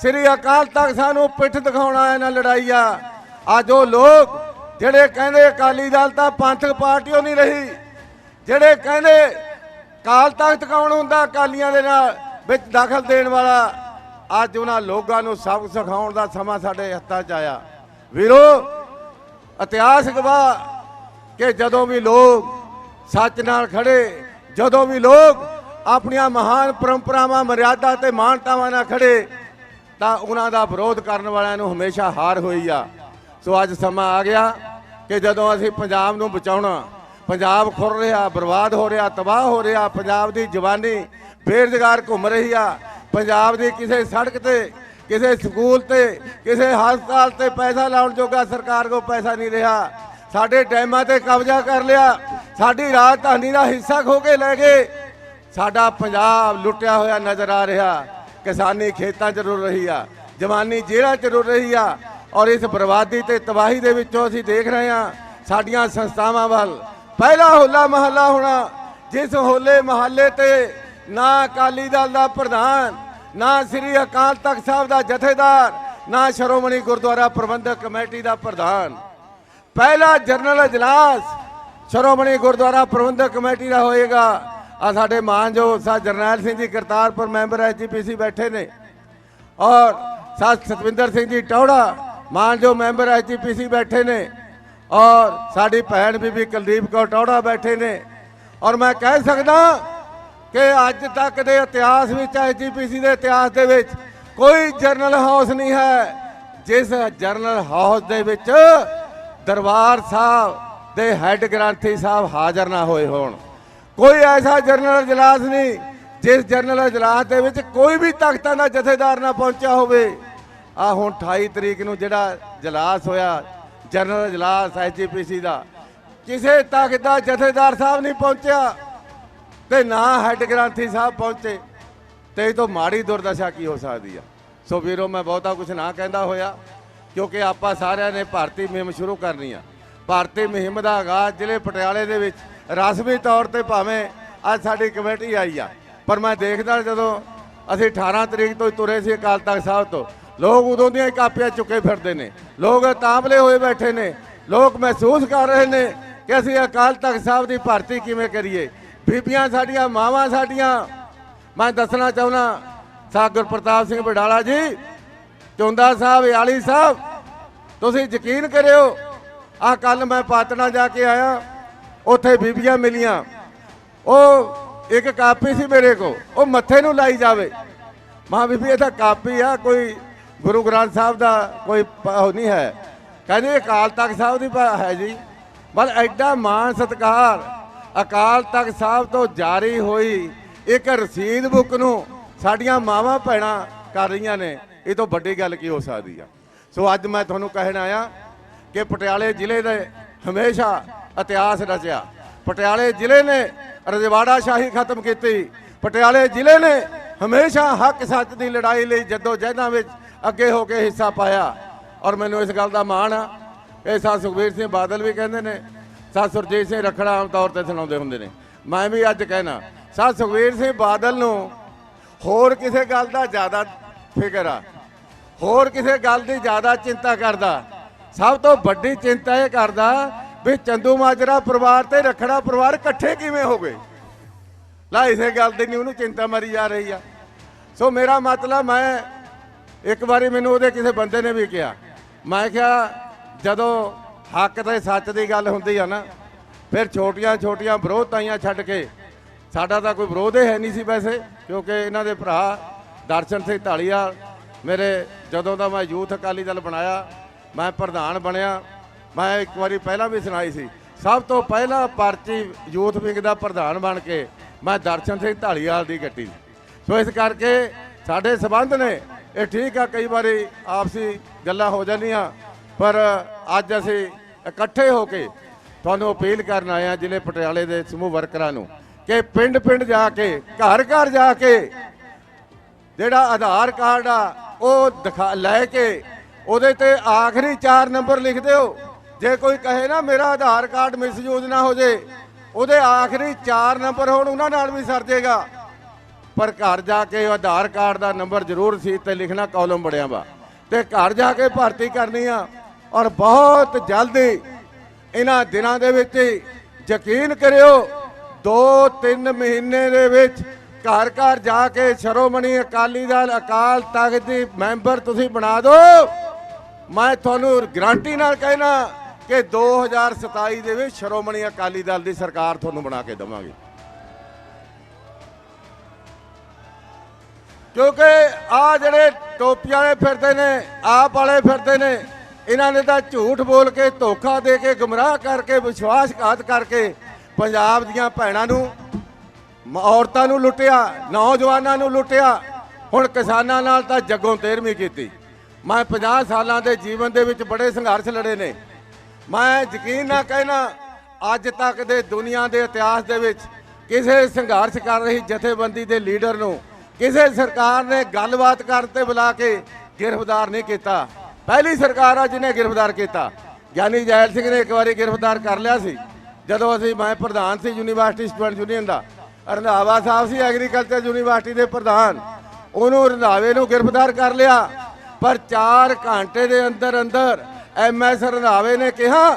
ਸ੍ਰੀ ਅਕਾਲ ਤਖਤ ਸਾਨੂੰ ਪਿੱਠ ਦਿਖਾਉਣਾ ਨਾਲ ਲੜਾਈ ਆ। ਅੱਜ ਉਹ ਲੋਕ ਜਿਹੜੇ ਕਹਿੰਦੇ ਅਕਾਲੀ ਦਲ ਤਾਂ ਪੰਥਕ ਪਾਰਟੀ ਉਹ ਨਹੀਂ ਰਹੀ, ਜਿਹੜੇ ਕਹਿੰਦੇ ਕਾਲ ਤਖਤ ਕੌਣ ਹੁੰਦਾ ਅਕਾਲੀਆਂ ਦੇ ਨਾਲ, ਵਿੱਚ ਦਖਲ ਦੇਣ ਵਾਲਾ, ਅੱਜ ਉਹਨਾਂ ਲੋਕਾਂ ਨੂੰ ਸਬਕ ਸਿਖਾਉਣ ਦਾ ਸਮਾਂ ਸਾਡੇ ਹੱਥਾਂ 'ਚ ਆਇਆ। ਵੀਰੋ, ਇਤਿਹਾਸ ਗਵਾਹ ਕਿ ਜਦੋਂ ਵੀ ਲੋਕ ਸੱਚ ਨਾਲ ਖੜੇ, ਜਦੋਂ ਵੀ ਲੋਕ ਆਪਣੀਆਂ ਮਹਾਨ ਪਰੰਪਰਾਵਾਂ, ਮਰਿਆਦਾ ਤੇ ਮਾਨਤਾਵਾਂ ਨਾਲ ਖੜੇ, ਤਾਂ ਉਹਨਾਂ ਦਾ ਵਿਰੋਧ ਕਰਨ ਵਾਲਿਆਂ ਨੂੰ ਹਮੇਸ਼ਾ ਹਾਰ ਹੋਈ ਆ। ਸੋ ਅੱਜ ਸਮਾਂ ਆ ਗਿਆ। ਕਿ ਜਦੋਂ ਅਸੀਂ ਪੰਜਾਬ ਨੂੰ ਬਚਾਉਣਾ, ਪੰਜਾਬ ਖੁਰ ਰਿਹਾ, ਬਰਬਾਦ ਹੋ ਰਿਹਾ, ਤਬਾਹ ਹੋ ਰਿਹਾ, ਪੰਜਾਬ ਦੀ ਜਵਾਨੀ ਬੇਰੁਜ਼ਗਾਰ ਘੁੰਮ ਰਹੀ ਆ, ਪੰਜਾਬ ਦੀ ਕਿਸੇ ਸੜਕ ਤੇ, ਕਿਸੇ ਸਕੂਲ ਤੇ, ਕਿਸੇ ਹਸਪਤਾਲ ਤੇ ਪੈਸਾ ਲਾਉਣ ਜੋਗਾ ਸਰਕਾਰ ਕੋਲ ਪੈਸਾ ਨਹੀਂ ਰਿਹਾ। ਸਾਡੇ ਡੈਮਾਂ ਤੇ ਕਬਜ਼ਾ ਕਰ ਲਿਆ, ਸਾਡੀ ਰਾਜਧਾਨੀ ਦਾ ਹਿੱਸਾ ਖੋ ਕੇ ਲੈ ਗਏ। ਸਾਡਾ ਪੰਜਾਬ ਲੁੱਟਿਆ ਹੋਇਆ ਨਜ਼ਰ ਆ ਰਿਹਾ, ਕਿਸਾਨੀ ਖੇਤਾਂ 'ਚ ਰੁਲ ਰਹੀ ਆ, ਜਵਾਨੀ ਜੇਲ੍ਹਾਂ 'ਚ ਰੁਲ ਰਹੀ ਆ ਔਰ ਇਸ ਬਰਬਾਦੀ ਤੇ ਤਬਾਹੀ ਦੇ ਵਿੱਚੋਂ ਅਸੀਂ ਦੇਖ ਰਹੇ ਹਾਂ ਸਾਡੀਆਂ ਸੰਸਥਾਵਾਂ ਵੱਲ। ਪਹਿਲਾ ਹੋਲਾ ਮਹੱਲਾ ਹੋਣਾ, ਜਿਸ ਹੋਲੇ ਮਹੱਲੇ ਤੇ ਨਾ ਅਕਾਲੀ ਦਲ ਦਾ ਪ੍ਰਧਾਨ, ਨਾ ਸ੍ਰੀ ਅਕਾਲ ਤਖਤ ਸਾਹਿਬ ਦਾ ਜਥੇਦਾਰ, ਨਾ ਸ਼੍ਰੋਮਣੀ ਗੁਰਦੁਆਰਾ ਪ੍ਰਬੰਧਕ ਕਮੇਟੀ ਦਾ ਪ੍ਰਧਾਨ। ਪਹਿਲਾ ਜਨਰਲ ਇਜਲਾਸ ਸ਼੍ਰੋਮਣੀ ਗੁਰਦੁਆਰਾ ਪ੍ਰਬੰਧਕ ਕਮੇਟੀ ਦਾ ਹੋਏਗਾ। ਆ ਸਾਡੇ ਮਾਨਯੋਗ ਸਾ ਜਰਨੈਲ ਸਿੰਘ ਜੀ ਕਰਤਾਰਪੁਰ ਮੈਂਬਰ ਐਜੀਪੀਸੀ ਬੈਠੇ ਨੇ। ਔਰ ਸਾ ਸਤਵਿੰਦਰ ਸਿੰਘ ਜੀ ਟੌੜਾ ਮਾਨਯੋਗ ਮੈਂਬਰ ਐਜੀਪੀਸੀ ਬੈਠੇ ਨੇ ਔਰ ਸਾਡੀ ਭੈਣ ਬੀਬੀ ਕੁਲਦੀਪ ਕੌਰ ਟੌੜਾ ਬੈਠੇ ਨੇ ਔਰ ਮੈਂ ਕਹਿ ਸਕਦਾ ਕਿ ਅੱਜ ਤੱਕ ਦੇ ਇਤਿਹਾਸ ਵਿੱਚ ਐਜੀਪੀਸੀ ਦੇ ਇਤਿਹਾਸ ਦੇ ਵਿੱਚ ਕੋਈ ਜਰਨਲ ਹਾਊਸ ਨਹੀਂ ਹੈ, ਜਿਸ ਜਰਨਲ ਹਾਊਸ ਦੇ ਵਿੱਚ ਦਰਬਾਰ ਸਾਹਿਬ ਦੇ ਹੈੱਡ ਗ੍ਰੰਥੀ ਸਾਹਿਬ ਹਾਜ਼ਰ ਨਾ ਹੋਏ ਹੋਣ। ਕੋਈ ਐਸਾ ਜਰਨਲ ਇਜਲਾਸ ਨਹੀਂ, ਜਿਸ ਜਰਨਲ ਇਜਲਾਸ ਦੇ ਵਿੱਚ ਕੋਈ ਵੀ ਤਖਤਾਂ ਦਾ ਜਥੇਦਾਰ ਨਾ ਪਹੁੰਚਿਆ ਹੋਵੇ। ਆ ਹੁਣ 28 ਤਰੀਕ ਨੂੰ ਜਿਹੜਾ ਇਜਲਾਸ ਹੋਇਆ, ਜਨਰਲ ਇਜਲਾਸ ਐਜੀਪੀਸੀ ਦਾ, ਕਿਸੇ ਤਖਤ ਦਾ ਜਥੇਦਾਰ ਸਾਹਿਬ ਨਹੀਂ ਪਹੁੰਚਿਆ ਤੇ ਨਾ ਹੈੱਡ ਗ੍ਰੰਥੀ ਸਾਹਿਬ ਪਹੁੰਚੇ। ਤੇ ਇਹ ਤੋਂ ਮਾੜੀ ਦੁਰਦਸ਼ਾ ਕੀ ਹੋ ਸਕਦੀ ਆ? ਸੋ ਵੀਰੋ, ਮੈਂ ਬਹੁਤਾ ਕੁਝ ਨਾ ਕਹਿੰਦਾ ਹੋਇਆ, ਕਿਉਂਕਿ ਆਪਾਂ ਸਾਰਿਆਂ ਨੇ ਭਾਰਤੀ ਮੁਹਿੰਮ ਸ਼ੁਰੂ ਕਰਨੀ ਆ। ਭਾਰਤੀ ਮੁਹਿੰਮ ਦਾ ਆਗਾਜ਼ ਜ਼ਿਲ੍ਹੇ ਪਟਿਆਲੇ ਦੇ ਵਿੱਚ ਰਸਮੀ ਤੌਰ ਤੇ ਭਾਵੇਂ ਅੱਜ ਸਾਡੀ ਕਮੇਟੀ ਆਈ ਆ, ਪਰ ਮੈਂ ਦੇਖਦਾ ਜਦੋਂ ਅਸੀਂ 18 ਤਰੀਕ ਤੋਂ ਤੁਰੇ ਸੀ ਅਕਾਲ ਤਖਤ ਸਾਹਿਬ ਤੋਂ। ਲੋਕ ਉਦੋਂ ਦੀਆਂ ਕਾਪੀਆਂ ਚੁੱਕੇ ਫਿਰਦੇ ਨੇ। ਲੋਕ ਤਾਂਬਲੇ ਹੋਏ ਬੈਠੇ ਨੇ। ਲੋਕ ਮਹਿਸੂਸ ਕਰ ਰਹੇ ਨੇ ਕਿ ਅਸੀਂ ਅਕਾਲ ਤਖਤ ਸਾਹਿਬ ਦੀ ਭਰਤੀ ਕਿਵੇਂ ਕਰੀਏ। ਬੀਬੀਆਂ ਸਾਡੀਆਂ, ਮਾਵਾਂ ਸਾਡੀਆਂ। ਮੈਂ ਦੱਸਣਾ ਚਾਹੁੰਦਾ ਸਾਹ ਗੁਰਪ੍ਰਤਾਪ ਸਿੰਘ ਬਡਾਲਾ ਜੀ, ਚੌਂਦਾ ਸਾਹਿਬ ਯਾਲੀ ਸਾਹਿਬ, ਤੁਸੀਂ ਯਕੀਨ ਕਰਿਓ ਆ ਕੱਲ ਮੈਂ ਪਾਤਣਾ ਜਾ ਕੇ ਆਇਆ। ਉੱਥੇ ਬੀਬੀਆਂ ਮਿਲੀਆਂ। ਉਹ ਇੱਕ ਕਾਪੀ ਸੀ ਮੇਰੇ ਕੋ ਉਹ ਮੱਥੇ ਨੂੰ ਲਾਈ ਜਾਵੇ। ਮਾਂ ਬੀਬੀ ਇਹ ਤਾਂ ਕਾਪੀ ਆ, ਕੋਈ ਗੁਰੂ ਗ੍ਰੰਥ ਸਾਹਿਬ ਦਾ ਕੋਈ ਉਹ ਨਹੀਂ ਹੈ। ਕਹਿੰਦੇ ਅਕਾਲ ਤਖਤ ਸਾਹਿਬ ਦੀ ਪ- ਹੈ ਜੀ। ਬਸ ਐਡਾ ਮਾਣ ਸਤਕਾਰ, ਅਕਾਲ ਤਖਤ ਸਾਹਿਬ ਤੋਂ ਜਾਰੀ ਹੋਈ ਇੱਕ ਰਸੀਦ ਬੁੱਕ ਨੂੰ ਸਾਡੀਆਂ ਮਾਵਾਂ ਭੈਣਾਂ ਕਰ ਰਹੀਆਂ ਨੇ। ਇਹ ਤੋਂ ਵੱਡੀ ਗੱਲ ਕੀ ਹੋ ਸਕਦੀ ਆ? ਸੋ ਅੱਜ ਮੈਂ ਤੁਹਾਨੂੰ ਕਹਿਣ ਆਇਆ ਕਿ ਪਟਿਆਲੇ ਜ਼ਿਲ੍ਹੇ ਦੇ ਹਮੇਸ਼ਾ ਇਤਿਹਾਸ ਰਚਿਆ। ਪਟਿਆਲੇ ਜ਼ਿਲ੍ਹੇ ਨੇ ਰਜਵਾੜਾ ਸ਼ਾਹੀ ਖਤਮ ਕੀਤੀ। ਪਟਿਆਲੇ ਜ਼ਿਲ੍ਹੇ ਨੇ ਹਮੇਸ਼ਾ ਹੱਕ ਸੱਚ ਦੀ ਲੜਾਈ ਲਈ ਜਦੋਂ ਜਹਿਦਾਂ ਵਿੱਚ ਅੱਗੇ ਹੋ ਕੇ ਹਿੱਸਾ ਪਾਇਆ। ਔਰ ਮੈਨੂੰ ਇਸ ਗੱਲ ਦਾ ਮਾਣ ਆ। ਇਹ ਸਾ ਸੁਖਬੀਰ ਸਿੰਘ ਬਾਦਲ ਵੀ ਕਹਿੰਦੇ ਨੇ, ਸਾ ਸੁਰਜੀਤ ਸਿੰਘ ਰੱਖੜਾ ਆਮ ਤੌਰ ਤੇ ਸੁਣਾਉਂਦੇ ਹੁੰਦੇ ਨੇ। ਮੈਂ ਵੀ ਅੱਜ ਕਹਿਣਾ, ਸਾ ਸੁਖਬੀਰ ਸਿੰਘ ਬਾਦਲ ਨੂੰ ਹੋਰ ਕਿਸੇ ਗੱਲ ਦਾ ਜ਼ਿਆਦਾ ਫਿਕਰ ਆ। ਹੋਰ ਕਿਸੇ ਗੱਲ ਦੀ ਜ਼ਿਆਦਾ ਚਿੰਤਾ ਕਰਦਾ। ਸਭ ਤੋਂ ਵੱਡੀ ਚਿੰਤਾ ਇਹ ਕਰਦਾ ਵੀ ਚੰਦੂ ਮਾਜਰਾ ਪਰਿਵਾਰ ਤੇ ਰਖੜਾ ਪਰਿਵਾਰ ਇਕੱਠੇ ਕਿਵੇਂ ਹੋ ਗਏ? ਲਾ, ਇਸੇ ਗੱਲ ਦੀ ਨਹੀਂ ਉਹਨੂੰ ਚਿੰਤਾ ਮਰੀ ਜਾ ਰਹੀ ਆ। ਸੋ ਮੇਰਾ ਮਤਲਬ ਮੈਂ ਇੱਕ ਵਾਰੀ ਮੈਨੂੰ ਉਹਦੇ ਕਿਸੇ ਬੰਦੇ ਨੇ ਵੀ ਕਿਹਾ। ਮੈਂ ਕਿਹਾ, ਜਦੋਂ ਹੱਕ ਤੇ ਸੱਚ ਦੀ ਗੱਲ ਹੁੰਦੀ ਆ ਨਾ, ਫਿਰ ਛੋਟੀਆਂ ਛੋਟੀਆਂ ਵਿਰੋਧਤਾਈਆਂ ਛੱਡ ਕੇ, ਸਾਡਾ ਤਾਂ ਕੋਈ ਵਿਰੋਧ ਹੀ ਹੈ ਨਹੀਂ ਸੀ ਵੈਸੇ, ਕਿਉਂਕਿ ਇਹਨਾਂ ਦੇ ਭਰਾ ਦਰਸ਼ਨ ਸਿੰਘ ਢਾਲੀਵਾਲ ਮੇਰੇ ਜਦੋਂ ਦਾ ਮੈਂ ਯੂਥ ਅਕਾਲੀ ਦਲ ਬਣਾਇਆ, ਮੈਂ ਪ੍ਰਧਾਨ ਬਣਿਆ ਮੈਂ ਇੱਕ ਵਾਰੀ ਪਹਿਲਾਂ ਵੀ ਸੁਣਾਈ ਸੀ। ਸਭ ਤੋਂ ਪਹਿਲਾਂ ਪਰਚੀ ਯੂਥ ਵਿੰਗ ਦਾ ਪ੍ਰਧਾਨ ਬਣ ਕੇ ਮੈਂ ਦਰਸ਼ਨ ਸਿੰਘ ਢਾਲੀਵਾਲ ਦੀ ਕੱਟੀ। ਸੋ ਇਸ ਕਰਕੇ ਸਾਡੇ ਸਬੰਧ ਨੇ, ਇਹ ਠੀਕ ਆ, ਕਈ ਵਾਰੀ ਆਪਸੀ ਗੱਲਾਂ ਹੋ ਜਾਂਦੀਆਂ, ਪਰ ਅੱਜ ਅਸੀਂ ਇਕੱਠੇ ਹੋ ਕੇ ਤੁਹਾਨੂੰ ਅਪੀਲ ਕਰਨ ਆਏ ਆ ਜ਼ਿਲ੍ਹੇ ਪਟਿਆਲੇ ਦੇ ਸਮੂਹ ਵਰਕਰਾਂ ਨੂੰ ਕਿ ਪਿੰਡ ਪਿੰਡ ਜਾ ਕੇ ਘਰ ਘਰ ਜਾ ਕੇ ਜਿਹੜਾ ਆਧਾਰ ਕਾਰਡ ਆ, ਉਹ ਦਿਖਾ, ਲੈ ਕੇ ਉਹਦੇ ਤੇ ਆਖਰੀ 4 ਨੰਬਰ ਲਿਖ ਦਿਓ। ਜੇ ਕੋਈ ਕਹੇ ਨਾ ਮੇਰਾ ਆਧਾਰ ਕਾਰਡ ਮਿਸਯੂਜ਼ ਨਾ ਹੋ ਜੇ, ਉਹਦੇ ਆਖਰੀ 4 ਨੰਬਰ ਹੋਣ ਉਹਨਾਂ ਨਾਲ ਵੀ ਸਰ ਜਾਏਗਾ ਪਰ ਘਰ ਜਾ ਕੇ ਆਧਾਰ ਕਾਰਡ ਦਾ ਨੰਬਰ ਜ਼ਰੂਰ ਸੀ ਤੇ ਲਿਖਣਾ ਕਾਲਮ ਬੜਿਆ ਵਾ। ਤੇ ਘਰ ਜਾ ਕੇ ਭਰਤੀ ਕਰਨੀ ਆ ਔਰ ਬਹੁਤ ਜਲਦੀ ਇਹਨਾਂ ਦਿਨਾਂ ਦੇ ਵਿੱਚ ਯਕੀਨ ਕਰਿਓ 2-3 ਮਹੀਨੇ ਦੇ ਵਿੱਚ ਘਰ ਘਰ ਜਾ ਕੇ ਸ਼ਰੋਮਣੀ ਅਕਾਲੀ ਦਲ, ਅਕਾਲ ਤਖਤ ਦੀ ਮੈਂਬਰ ਤੁਸੀਂ ਬਣਾ ਦਿਓ। ਮੈਂ ਤੁਹਾਨੂੰ ਗਰੰਟੀ ਨਾਲ ਕਹਿਣਾ ਕਿ 2027 ਦੇ ਵਿੱਚ ਸ਼੍ਰੋਮਣੀ ਅਕਾਲੀ ਦਲ ਦੀ ਸਰਕਾਰ ਤੁਹਾਨੂੰ ਬਣਾ ਕੇ ਦੇਵਾਂਗੇ। ਕਿਉਂਕਿ ਆ ਜਿਹੜੇ ਟੋਪੀ ਵਾਲੇ ਫਿਰਦੇ ਨੇ, ਆਪ ਵਾਲੇ ਫਿਰਦੇ ਨੇ, ਇਹਨਾਂ ਨੇ ਤਾਂ ਝੂਠ ਬੋਲ ਕੇ ਧੋਖਾ ਦੇ ਕੇ, ਗੁੰਮਰਾਹ ਕਰਕੇ, ਵਿਸ਼ਵਾਸਘਾਤ ਕਰਕੇ ਪੰਜਾਬ ਦੀਆਂ ਭੈਣਾਂ ਨੂੰ ਔਰਤਾਂ ਨੂੰ ਲੁੱਟਿਆ, ਨੌਜਵਾਨਾਂ ਨੂੰ ਲੁੱਟਿਆ, ਹੁਣ ਕਿਸਾਨਾਂ ਨਾਲ ਤਾਂ ਜੱਗੋਂ ਤੇਰਵੀਂ ਕੀਤੀ। ਮੈਂ 50 ਸਾਲਾਂ ਦੇ ਜੀਵਨ ਦੇ ਵਿੱਚ ਬੜੇ ਸੰਘਰਸ਼ ਲੜੇ ਨੇ। ਮੈਂ ਯਕੀਨ ਨਾ ਕਹਿਣਾ, ਅੱਜ ਤੱਕ ਦੇ ਦੁਨੀਆ ਦੇ ਇਤਿਹਾਸ ਦੇ ਵਿੱਚ ਕਿਸੇ ਸੰਘਰਸ਼ ਕਰ ਰਹੀ ਜਥੇਬੰਦੀ ਦੇ ਲੀਡਰ ਨੂੰ, ਕਿਸੇ ਸਰਕਾਰ ਨੇ ਗੱਲਬਾਤ ਕਰਨ ਤੇ ਬੁਲਾ ਕੇ ਗ੍ਰਿਫਤਾਰ ਨਹੀਂ ਕੀਤਾ। ਪਹਿਲੀ ਸਰਕਾਰ ਆ ਜਿਹਨੇ ਗ੍ਰਿਫਤਾਰ ਕੀਤਾ। ਗਿਆਨੀ ਜੈਲ ਸਿੰਘ ਨੇ ਇੱਕ ਵਾਰੀ ਗ੍ਰਿਫਤਾਰ ਕਰ ਲਿਆ ਸੀ। ਜਦੋਂ ਅਸੀਂ, ਮੈਂ ਪ੍ਰਧਾਨ ਸੀ ਯੂਨੀਵਰਸਿਟੀ ਸਟੂਡੈਂਟ ਯੂਨੀਅਨ ਦਾ। ਰੰਧਾਵਾ ਸਾਹਿਬ ਸੀ ਐਗਰੀਕਲਚਰ ਯੂਨੀਵਰਸਿਟੀ ਦੇ ਪ੍ਰਧਾਨ। ਉਹਨੂੰ ਰੰਧਾਵੇ ਨੂੰ ਗ੍ਰਿਫਤਾਰ ਕਰ ਲਿਆ। ਪਰ 4 ਘੰਟੇ ਦੇ ਅੰਦਰ ਅੰਦਰ ਐਮਐਸ ਰੰਧਾਵੇ ਨੇ ਕਿਹਾ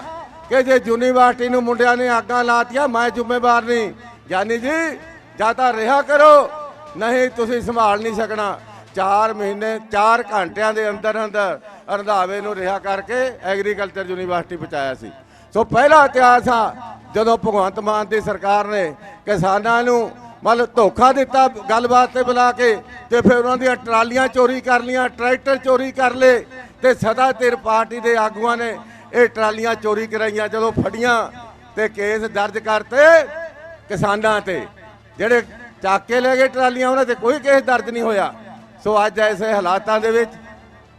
ਕਿ ਜੇ ਯੂਨੀਵਰਸਿਟੀ ਨੂੰ ਮੁੰਡਿਆਂ ਨੇ ਆਗਾਂ ਲਾਤੀਆਂ, ਮੈਂ ਜ਼ਿੰਮੇਵਾਰ ਨਹੀਂ। ਗਿਆਨੀ ਜੀ, ਜਾਂ ਤਾਂ ਰਿਹਾ ਕਰੋ, ਨਹੀਂ ਤੁਸੀਂ ਸੰਭਾਲ ਨਹੀਂ ਸਕਣਾ। 4 ਮਹੀਨੇ 4 ਘੰਟਿਆਂ ਦੇ ਅੰਦਰ ਅੰਦਰ ਰੰਧਾਵੇ ਨੂੰ ਰਿਹਾ ਕਰਕੇ ਐਗਰੀਕਲਚਰ ਯੂਨੀਵਰਸਿਟੀ ਪਹੁੰਚਾਇਆ ਸੀ। ਸੋ ਪਹਿਲਾ ਇਤਿਹਾਸ ਆ, ਜਦੋਂ ਭਗਵੰਤ ਮਾਨ ਦੀ ਸਰਕਾਰ ਨੇ ਕਿਸਾਨਾਂ ਨੂੰ ਮਤਲਬ ਧੋਖਾ ਦਿੱਤਾ ਗੱਲਬਾਤ ਤੇ ਬੁਲਾ ਕੇ, ਤੇ ਫਿਰ ਉਹਨਾਂ ਦੀਆਂ ਟਰਾਲੀਆਂ ਚੋਰੀ ਕਰ ਲੀਆਂ ਟਰੈਕਟਰ ਚੋਰੀ ਕਰ ਲਏ ਤੇ ਸਦਾ ਧਿਰ ਪਾਰਟੀ ਦੇ ਆਗੂਆਂ ਨੇ ਇਹ ਟਰਾਲੀਆਂ ਚੋਰੀ ਕਰਾਈਆਂ, ਜਦੋਂ ਫੜੀਆਂ ਤੇ ਕੇਸ ਦਰਜ ਕਰਤੇ ਕਿਸਾਨਾਂ ਤੇ। ਜਿਹੜੇ ਚੱਕ ਕੇ ਲੈ ਗਏ ਟਰਾਲੀਆਂ, ਉਹਨਾਂ ਤੇ ਕੋਈ ਕੇਸ ਦਰਜ ਨਹੀਂ ਹੋਇਆ। ਸੋ ਅੱਜ ਐਸੇ ਹਾਲਾਤਾਂ ਦੇ ਵਿੱਚ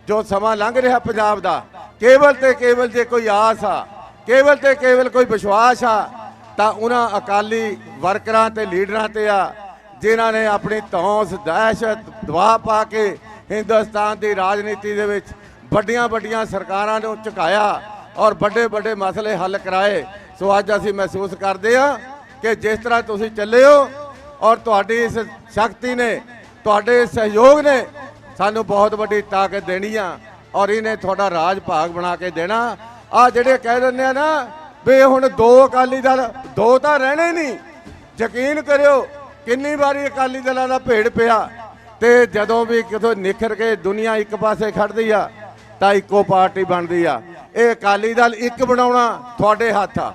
ਜੋ ਸਮਾਂ ਲੰਘ ਰਿਹਾ ਪੰਜਾਬ ਦਾ, ਕੇਵਲ ਤੇ ਕੇਵਲ ਜੇ ਕੋਈ ਆਸ ਆ, ਕੇਵਲ ਤੇ ਕੇਵਲ ਕੋਈ ਵਿਸ਼ਵਾਸ ਆ, ਤਾਂ ਉਹਨਾਂ ਅਕਾਲੀ ਵਰਕਰਾਂ ਤੇ ਲੀਡਰਾਂ ਤੇ ਆ, ਜਿਨ੍ਹਾਂ ਨੇ ਆਪਣੀ ਧੌਂਸ, ਦਹਿਸ਼ਤ, ਦਬਾਅ ਪਾ ਕੇ ਹਿੰਦੁਸਤਾਨ ਦੀ ਰਾਜਨੀਤੀ ਦੇ ਵਿੱਚ ਵੱਡੀਆਂ ਵੱਡੀਆਂ ਸਰਕਾਰਾਂ ਨੂੰ ਝੁਕਾਇਆ ਔਰ ਵੱਡੇ ਵੱਡੇ ਮਸਲੇ ਹੱਲ ਕਰਾਏ। ਸੋ ਅੱਜ ਅਸੀਂ ਮਹਿਸੂਸ ਕਰਦੇ ਆ ਕਿ ਜਿਸ ਤਰ੍ਹਾਂ ਤੁਸੀਂ ਚੱਲੇ ਹੋ ਔਰ ਤੁਹਾਡੀ ਇਸ ਸ਼ਕਤੀ ਨੇ, ਤੁਹਾਡੇ ਸਹਿਯੋਗ ਨੇ ਸਾਨੂੰ ਬਹੁਤ ਵੱਡੀ ਤਾਕਤ ਦੇਣੀ ਆ ਔਰ ਇਹਨੇ ਤੁਹਾਡਾ ਰਾਜ ਭਾਗ ਬਣਾ ਕੇ ਦੇਣਾ। ਆ ਜਿਹੜੇ ਕਹਿ ਦਿੰਦੇ ਆ ਨਾ ਵੀ ਹੁਣ ਦੋ ਅਕਾਲੀ ਦਲ, ਦੋ ਤਾਂ ਰਹਿਣੇ ਨਹੀਂ। ਯਕੀਨ ਕਰਿਓ ਕਿੰਨੀ ਵਾਰੀ ਅਕਾਲੀ ਦਲਾਂ ਦਾ ਭੇੜ ਪਿਆ ਤੇ ਜਦੋਂ ਵੀ ਕਿਥੋਂ ਨਿਖਰ ਕੇ ਦੁਨੀਆ ਇੱਕ ਪਾਸੇ ਖੜਦੀ ਆ ਤਾਂ ਇੱਕੋ ਪਾਰਟੀ ਬਣਦੀ ਆ। ਇਹ ਅਕਾਲੀ ਦਲ ਇੱਕ ਬਣਾਉਣਾ ਤੁਹਾਡੇ ਹੱਥ ਆ।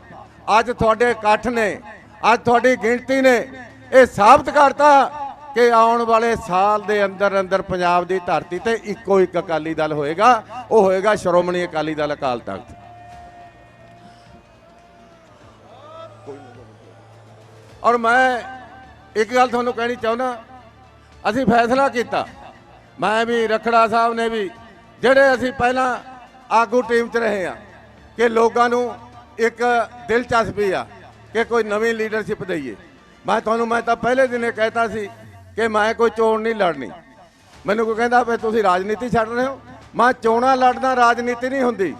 ਅੱਜ ਤੁਹਾਡੇ ਇਕੱਠ ਨੇ, ਅੱਜ ਤੁਹਾਡੀ ਗਿਣਤੀ ਨੇ, ਇਹ ਸਾਬਤ ਕਰਤਾ ਕਿ ਆਉਣ ਵਾਲੇ ਸਾਲ ਦੇ ਅੰਦਰ ਅੰਦਰ ਪੰਜਾਬ ਦੀ ਧਰਤੀ ਤੇ ਇੱਕੋ ਇੱਕ ਅਕਾਲੀ ਦਲ ਹੋਏਗਾ। ਉਹ ਹੋਏਗਾ ਸ਼੍ਰੋਮਣੀ ਅਕਾਲੀ ਦਲ ਅਕਾਲ ਤਖਤ। ਔਰ ਮੈਂ ਇੱਕ ਗੱਲ ਤੁਹਾਨੂੰ ਕਹਿਣੀ ਚਾਹੁੰਦਾ, ਅਸੀਂ ਫੈਸਲਾ ਕੀਤਾ। ਮੈਂ ਵੀ, ਰਖੜਾ ਸਾਹਿਬ ਨੇ ਵੀ ਜਿਹੜੇ ਅਸੀਂ ਪਹਿਲਾਂ ਆਗੂ ਟੀਮ 'ਚ ਰਹੇ ਆ ਕਿ ਲੋਕਾਂ ਨੂੰ ਇੱਕ ਦਿਲਚਸਪੀ ਆ ਕਿ ਕੋਈ ਨਵੀਂ ਲੀਡਰਸ਼ਿਪ ਦਈਏ। ਮੈਂ ਤੁਹਾਨੂੰ, ਮੈਂ ਤਾਂ ਪਹਿਲੇ ਦਿਨੇ ਕਹਿਤਾ ਸੀ ਕਿ ਮੈਂ ਕੋਈ ਚੋਣ ਨਹੀਂ ਲੜਨੀ। ਮੈਨੂੰ ਕੋਈ ਕਹਿੰਦਾ ਵੀ ਤੁਸੀਂ ਰਾਜਨੀਤੀ ਛੱਡ ਰਹੇ ਹੋ। ਮੈਂ ਚੋਣਾਂ ਲੜਨਾ ਰਾਜਨੀਤੀ ਨਹੀਂ ਹੁੰਦੀ।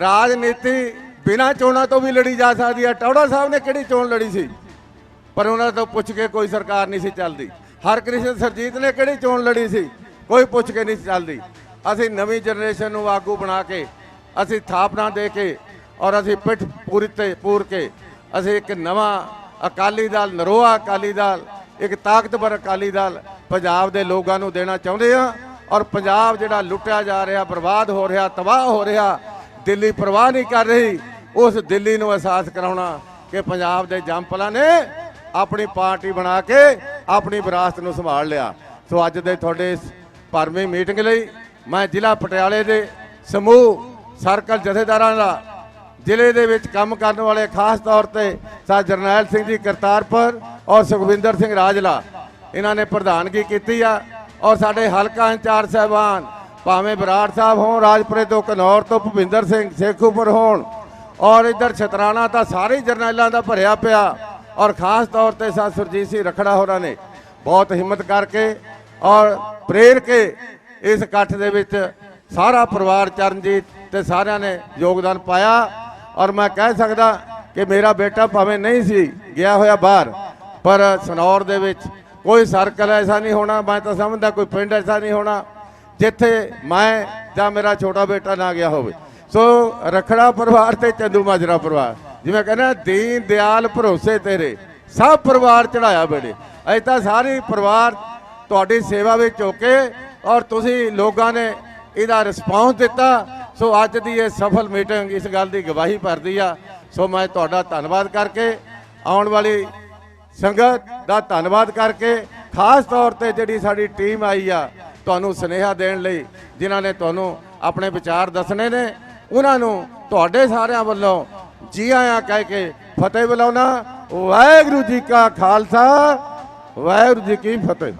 ਰਾਜਨੀਤੀ ਬਿਨਾਂ ਚੋਣਾਂ ਤੋਂ ਵੀ ਲੜੀ ਜਾ ਸਕਦੀ ਹੈ ਟੌੜਾ ਸਾਹਿਬ ਨੇ ਕਿਹੜੀ ਚੋਣ ਲੜੀ ਸੀ? ਪਰ ਉਹਨਾਂ ਤੋਂ ਪੁੱਛ ਕੇ ਕੋਈ ਸਰਕਾਰ ਨਹੀਂ ਸੀ ਚੱਲਦੀ। ਹਰਕ੍ਰਿਸ਼ਨ ਸਰਜੀਤ ਨੇ ਕਿਹੜੀ ਚੋਣ ਲੜੀ ਸੀ? ਕੋਈ ਪੁੱਛ ਕੇ ਨਹੀਂ ਸੀ ਚੱਲਦੀ। ਅਸੀਂ ਨਵੀਂ ਜਨਰੇਸ਼ਨ ਨੂੰ ਆਗੂ ਬਣਾ ਕੇ, ਅਸੀਂ ਥਾਪਨਾ ਦੇ ਕੇ ਔਰ ਅਸੀਂ ਪਿੱਠ ਪੂਰੀ ਤੇ ਪੂਰ ਕੇ ਅਸੀਂ ਇੱਕ ਨਵਾਂ ਅਕਾਲੀ ਦਲ, ਨਰੋਆ ਅਕਾਲੀ ਦਲ, ਇੱਕ ਤਾਕਤਵਰ ਅਕਾਲੀ ਦਲ ਪੰਜਾਬ ਦੇ ਲੋਕਾਂ ਨੂੰ ਦੇਣਾ ਚਾਹੁੰਦੇ ਆ ਔਰ ਪੰਜਾਬ ਜਿਹੜਾ ਲੁੱਟਿਆ ਜਾ ਰਿਹਾ, ਬਰਬਾਦ ਹੋ ਰਿਹਾ, ਤਬਾਹ ਹੋ ਰਿਹਾ, ਦਿੱਲੀ ਪਰਵਾਹ ਨਹੀਂ ਕਰ ਰਹੀ, ਉਸ ਦਿੱਲੀ ਨੂੰ ਅਹਿਸਾਸ ਕਰਾਉਣਾ ਕਿ ਪੰਜਾਬ ਦੇ ਜੰਪਲਾਂ ਨੇ ਆਪਣੀ ਪਾਰਟੀ ਬਣਾ ਕੇ ਆਪਣੀ ਵਿਰਾਸਤ ਨੂੰ ਸੰਭਾਲ ਲਿਆ। ਸੋ ਅੱਜ ਦੇ ਤੁਹਾਡੇ ਇਸ ਭਰਵੀਂ ਮੀਟਿੰਗ ਲਈ ਮੈਂ ਜ਼ਿਲ੍ਹਾ ਪਟਿਆਲੇ ਦੇ ਸਮੂਹ ਸਰਕਲ ਜਥੇਦਾਰਾਂ ਦਾ ਜ਼ਿਲ੍ਹੇ ਦੇ ਵਿੱਚ ਕੰਮ ਕਰਨ ਵਾਲੇ ਖਾਸ ਤੌਰ ਤੇ ਸਾ ਜਰਨੈਲ ਸਿੰਘ ਜੀ ਕਰਤਾਰਪੁਰ ਔਰ ਸੁਖਵਿੰਦਰ ਸਿੰਘ ਰਾਜਲਾ। ਇਹਨਾਂ ਨੇ ਪ੍ਰਧਾਨਗੀ ਕੀਤੀ ਆ ਔਰ ਸਾਡੇ ਹਲਕਾ ਇੰਚਾਰਜ ਸਾਹਿਬਾਨ ਭਾਵੇਂ ਬਰਾੜ ਸਾਹਿਬ ਹੋਣ, ਰਾਜਪੁਰੇ ਤੋਂ ਕਨੌਰ ਤੋਂ ਭੁਪਿੰਦਰ ਸਿੰਘ, ਸੇਖੂਪੁਰ ਹੋਣ ਔਰ ਇੱਧਰ ਛਤਰਾਣਾ ਤਾਂ ਸਾਰੇ ਹੀ ਜਰਨੈਲਾਂ ਦਾ ਭਰਿਆ ਪਿਆ ਔਰ ਖਾਸ ਤੌਰ ਤੇ ਸਾ ਸੁਰਜੀਤ ਸਿੰਘ ਰਖੜਾ ਹੋਰਾਂ ਨੇ ਬਹੁਤ ਹਿੰਮਤ ਕਰਕੇ ਔਰ ਪ੍ਰੇਰ ਕੇ ਇਸ ਇਕੱਠ ਦੇ ਵਿੱਚ ਸਾਰਾ ਪਰਿਵਾਰ ਚਰਨਜੀਤ ਤੇ ਸਾਰਿਆਂ ਨੇ ਯੋਗਦਾਨ ਪਾਇਆ। ਔਰ ਮੈਂ ਕਹਿ ਸਕਦਾ ਕਿ ਮੇਰਾ ਬੇਟਾ ਭਾਵੇਂ ਨਹੀਂ ਸੀ, ਗਿਆ ਹੋਇਆ ਬਾਹਰ, ਪਰ ਸਨੌਰ ਦੇ ਵਿੱਚ ਕੋਈ ਸਰਕਲ ਐਸਾ ਨਹੀਂ ਹੋਣਾ, ਮੈਂ ਤਾਂ ਸਮਝਦਾ ਕੋਈ ਪਿੰਡ ਐਸਾ ਨਹੀਂ ਹੋਣਾ, ਜਿੱਥੇ ਮੈਂ ਜਾਂ ਮੇਰਾ ਛੋਟਾ ਬੇਟਾ ਨਾ ਗਿਆ ਹੋਵੇ। ਸੋ ਰਖੜਾ ਪਰਿਵਾਰ ਤੇ ਚੰਦੂ ਮਾਜਰਾ ਪਰਿਵਾਰ, ਜਿਵੇਂ ਕਹਿੰਦਾ ਦੀਨ, ਦਿਆਲ, ਭਰੋਸੇ ਤੇਰੇ, ਸਭ ਪਰਿਵਾਰ ਚੜਾਇਆ ਬੇੜੇ ਅਜੇ ਤਾਂ ਸਾਰੇ ਪਰਿਵਾਰ ਤੁਹਾਡੀ ਸੇਵਾ ਵਿੱਚ ਹੋ ਕੇ ਔਰ ਤੁਸੀਂ ਲੋਕਾਂ ਨੇ ਇਹਦਾ ਰਿਸਪੌਂਸ ਦਿੱਤਾ। ਸੋ ਅੱਜ ਦੀ ਇਹ ਸਫਲ ਮੀਟਿੰਗ ਇਸ ਗੱਲ ਦੀ ਗਵਾਹੀ ਭਰਦੀ ਆ। ਸੋ ਮੈਂ ਤੁਹਾਡਾ ਧੰਨਵਾਦ ਕਰਕੇ, ਆਉਣ ਵਾਲੀ ਸੰਗਤ ਦਾ ਧੰਨਵਾਦ ਕਰਕੇ, ਖਾਸ ਤੌਰ ਤੇ ਜਿਹੜੀ ਸਾਡੀ ਟੀਮ ਆਈ ਆ ਤੁਹਾਨੂੰ ਸੁਨੇਹਾ ਦੇਣ ਲਈ, ਜਿਨ੍ਹਾਂ ਨੇ ਤੁਹਾਨੂੰ ਆਪਣੇ ਵਿਚਾਰ ਦੱਸਣੇ ਨੇ, ਉਹਨਾਂ ਨੂੰ ਤੁਹਾਡੇ ਸਾਰਿਆਂ ਵੱਲੋਂ ਜੀ ਆਇਆਂ ਕਹਿ ਕੇ ਫਤਿਹ ਬੁਲਾਉਣਾ। ਵਾਹਿਗੁਰੂ ਜੀ ਕਾ ਖਾਲਸਾ, ਵਾਹਿਗੁਰੂ ਜੀ ਕੀ ਫਤਿਹ।